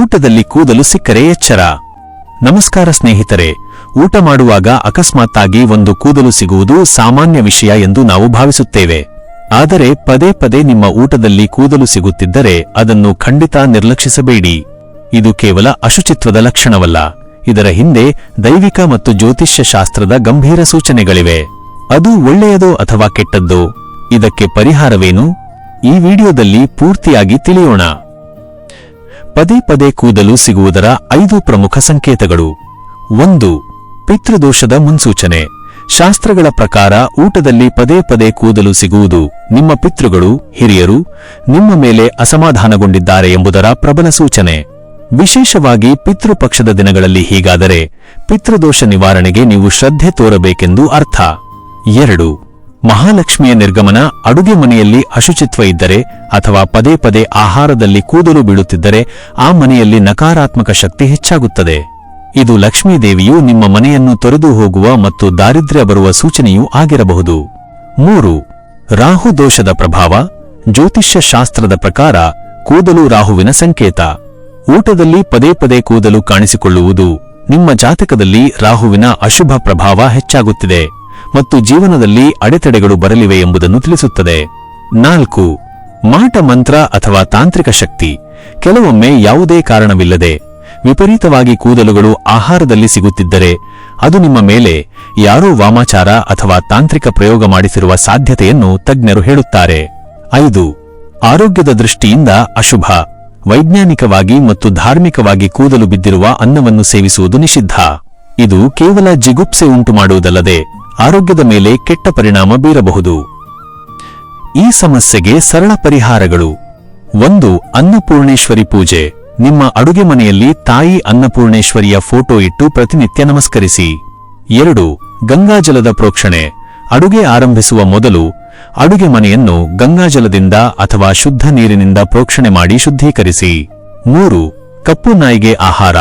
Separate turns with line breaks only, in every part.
ಊಟದಲ್ಲಿ ಕೂದಲು ಸಿಕ್ಕರೆ ಎಚ್ಚರ. ನಮಸ್ಕಾರ ಸ್ನೇಹಿತರೆ, ಊಟ ಮಾಡುವಾಗ ಅಕಸ್ಮಾತ್ತಾಗಿ ಒಂದು ಕೂದಲು ಸಿಗುವುದು ಸಾಮಾನ್ಯ ವಿಷಯ ಎಂದು ನಾವು ಭಾವಿಸುತ್ತೇವೆ. ಆದರೆ ಪದೇ ಪದೇ ನಿಮ್ಮ ಊಟದಲ್ಲಿ ಕೂದಲು ಸಿಗುತ್ತಿದ್ದರೆ ಅದನ್ನು ಖಂಡಿತ ನಿರ್ಲಕ್ಷಿಸಬೇಡಿ. ಇದು ಕೇವಲ ಅಶುಚಿತ್ವದ ಲಕ್ಷಣವಲ್ಲ. ಇದರ ಹಿಂದೆ ದೈವಿಕ ಮತ್ತು ಜ್ಯೋತಿಷ್ಯ ಶಾಸ್ತ್ರದ ಗಂಭೀರ ಸೂಚನೆಗಳಿವೆ. ಅದು ಒಳ್ಳೆಯದೋ ಅಥವಾ ಕೆಟ್ಟದ್ದೋ? ಇದಕ್ಕೆ ಪರಿಹಾರವೇನು? ಈ ವಿಡಿಯೋದಲ್ಲಿ ಪೂರ್ತಿಯಾಗಿ ತಿಳಿಯೋಣ. ಪದೇ ಪದೇ ಕೂದಲು ಸಿಗುವುದರ ಐದು ಪ್ರಮುಖ ಸಂಕೇತಗಳು. ಒಂದು, ಪಿತೃದೋಷದ ಮುನ್ಸೂಚನೆ. ಶಾಸ್ತ್ರಗಳ ಪ್ರಕಾರ ಊಟದಲ್ಲಿ ಪದೇ ಪದೇ ಕೂದಲು ಸಿಗುವುದು ನಿಮ್ಮ ಪಿತೃಗಳು, ಹಿರಿಯರು, ನಿಮ್ಮ ಮೇಲೆ ಅಸಮಾಧಾನಗೊಂಡಿದ್ದಾರೆ ಎಂಬುದರ ಪ್ರಬಲ ಸೂಚನೆ. ವಿಶೇಷವಾಗಿ ಪಿತೃಪಕ್ಷದ ದಿನಗಳಲ್ಲಿ ಹೀಗಾದರೆ, ಪಿತೃದೋಷ ನಿವಾರಣೆಗೆ ನೀವು ಶ್ರದ್ಧೆ ತೋರಬೇಕೆಂದು ಅರ್ಥ. ಎರಡು ಮಹಾಲಕ್ಷ್ಮಿಯ ನಿರ್ಗಮನ ಅಡುಗೆ ಮನೆಯಲ್ಲಿ ಅಶುಚಿತ್ವ ಇದ್ದರೆ ಅಥವಾ ಪದೇ ಪದೇ ಆಹಾರದಲ್ಲಿ ಕೂದಲು ಬೀಳುತ್ತಿದ್ದರೆ ಆ ಮನೆಯಲ್ಲಿ ನಕಾರಾತ್ಮಕ ಶಕ್ತಿ ಹೆಚ್ಚಾಗುತ್ತದೆ. ಇದು ಲಕ್ಷ್ಮೀದೇವಿಯು ನಿಮ್ಮ ಮನೆಯನ್ನು ತೊರೆದು ಹೋಗುವ ಮತ್ತು ದಾರಿದ್ರ್ಯ ಬರುವ ಸೂಚನೆಯೂ ಆಗಿರಬಹುದು. ಮೂರು, ರಾಹು ದೋಷದ ಪ್ರಭಾವ, ಜ್ಯೋತಿಷ್ಯ ಶಾಸ್ತ್ರದ ಪ್ರಕಾರ ಕೂದಲು ರಾಹುವಿನ ಸಂಕೇತ. ಊಟದಲ್ಲಿ ಪದೇ ಪದೇ ಕೂದಲು ಕಾಣಿಸಿಕೊಳ್ಳುವುದು ನಿಮ್ಮ ಜಾತಕದಲ್ಲಿ ರಾಹುವಿನ ಅಶುಭ ಪ್ರಭಾವ ಹೆಚ್ಚಾಗುತ್ತಿದೆ. ಮತ್ತು ಜೀವನದಲ್ಲಿ ಅಡೆತಡೆಗಳು ಬರಲಿವೆ ಎಂಬುದನ್ನು ತಿಳಿಸುತ್ತದೆ. ನಾಲ್ಕು, ಮಾಟ ಮಂತ್ರ ಅಥವಾ ತಾಂತ್ರಿಕ ಶಕ್ತಿ. ಕೆಲವೊಮ್ಮೆ ಯಾವುದೇ ಕಾರಣವಿಲ್ಲದೆ, ವಿಪರೀತವಾಗಿ ಕೂದಲುಗಳು ಆಹಾರದಲ್ಲಿ ಸಿಗುತ್ತಿದ್ದರೆ, ಅದು ನಿಮ್ಮ ಮೇಲೆ ಯಾರೋ ವಾಮಾಚಾರ ಅಥವಾ ತಾಂತ್ರಿಕ ಪ್ರಯೋಗ ಮಾಡಿಸಿರುವ ಸಾಧ್ಯತೆಯನ್ನು ತಜ್ಞರು ಹೇಳುತ್ತಾರೆ. ಐದು, ಆರೋಗ್ಯದ ದೃಷ್ಟಿಯಿಂದ ಅಶುಭ. ವೈಜ್ಞಾನಿಕವಾಗಿ ಮತ್ತು ಧಾರ್ಮಿಕವಾಗಿ ಕೂದಲು ಬಿದ್ದಿರುವ ಅನ್ನವನ್ನು ಸೇವಿಸುವುದು ನಿಷಿದ್ಧ. ಇದು ಕೇವಲ ಜಿಗುಪ್ಸೆ ಉಂಟು ಮಾಡುವುದಲ್ಲದೆ ಆರೋಗ್ಯದ ಮೇಲೆ ಕೆಟ್ಟ ಪರಿಣಾಮ ಬೀರಬಹುದು. ಈ ಸಮಸ್ಯೆಗೆ ಸರಳ ಪರಿಹಾರಗಳು. ಒಂದು, ಅನ್ನಪೂರ್ಣೇಶ್ವರಿ ಪೂಜೆ. ನಿಮ್ಮ ಅಡುಗೆ ಮನೆಯಲ್ಲಿ ತಾಯಿ ಅನ್ನಪೂರ್ಣೇಶ್ವರಿಯ ಫೋಟೋ ಇಟ್ಟು ಪ್ರತಿನಿತ್ಯ ನಮಸ್ಕರಿಸಿ. ಎರಡು, ಗಂಗಾಜಲದ ಪ್ರೋಕ್ಷಣೆ. ಅಡುಗೆ ಆರಂಭಿಸುವ ಮೊದಲು ಅಡುಗೆ ಮನೆಯನ್ನು ಗಂಗಾಜಲದಿಂದ ಅಥವಾ ಶುದ್ಧ ನೀರಿನಿಂದ ಪ್ರೋಕ್ಷಣೆ ಮಾಡಿ ಶುದ್ಧೀಕರಿಸಿ. ಮೂರು, ಕಪ್ಪು ನಾಯಿಗೆ ಆಹಾರ.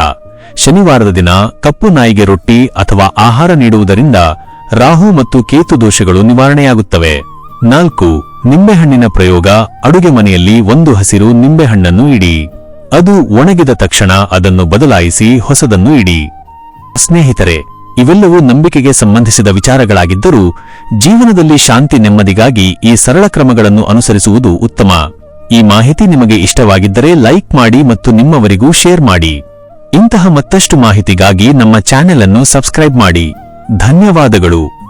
ಶನಿವಾರದ ದಿನ ಕಪ್ಪು ನಾಯಿಗೆ ರೊಟ್ಟಿ ಅಥವಾ ಆಹಾರ ನೀಡುವುದರಿಂದ ರಾಹು ಮತ್ತು ಕೇತು ದೋಷಗಳು ನಿವಾರಣೆಯಾಗುತ್ತವೆ. ನಾಲ್ಕು, ನಿಂಬೆಹಣ್ಣಿನ ಪ್ರಯೋಗ, ಅಡುಗೆ ಮನೆಯಲ್ಲಿ ಒಂದು ಹಸಿರು ನಿಂಬೆಹಣ್ಣನ್ನು ಇಡಿ. ಅದು ಒಣಗಿದ ತಕ್ಷಣ ಅದನ್ನು ಬದಲಾಯಿಸಿ ಹೊಸದನ್ನು ಇಡಿ. ಸ್ನೇಹಿತರೆ, ಇವೆಲ್ಲವೂ ನಂಬಿಕೆಗೆ ಸಂಬಂಧಿಸಿದ ವಿಚಾರಗಳಾಗಿದ್ದರೂ, ಜೀವನದಲ್ಲಿ ಶಾಂತಿ ನೆಮ್ಮದಿಗಾಗಿ ಈ ಸರಳ ಕ್ರಮಗಳನ್ನು ಅನುಸರಿಸುವುದು ಉತ್ತಮ. ಈ ಮಾಹಿತಿ ನಿಮಗೆ ಇಷ್ಟವಾಗಿದ್ದರೆ ಲೈಕ್ ಮಾಡಿ ಮತ್ತು ನಿಮ್ಮವರಿಗೂ ಶೇರ್ ಮಾಡಿ. ಇಂತಹ ಮತ್ತಷ್ಟು ಮಾಹಿತಿಗಾಗಿ ನಮ್ಮ ಚಾನೆಲ್ ಅನ್ನು ಸಬ್ಸ್ಕ್ರೈಬ್ ಮಾಡಿ. ಧನ್ಯವಾದಗಳು.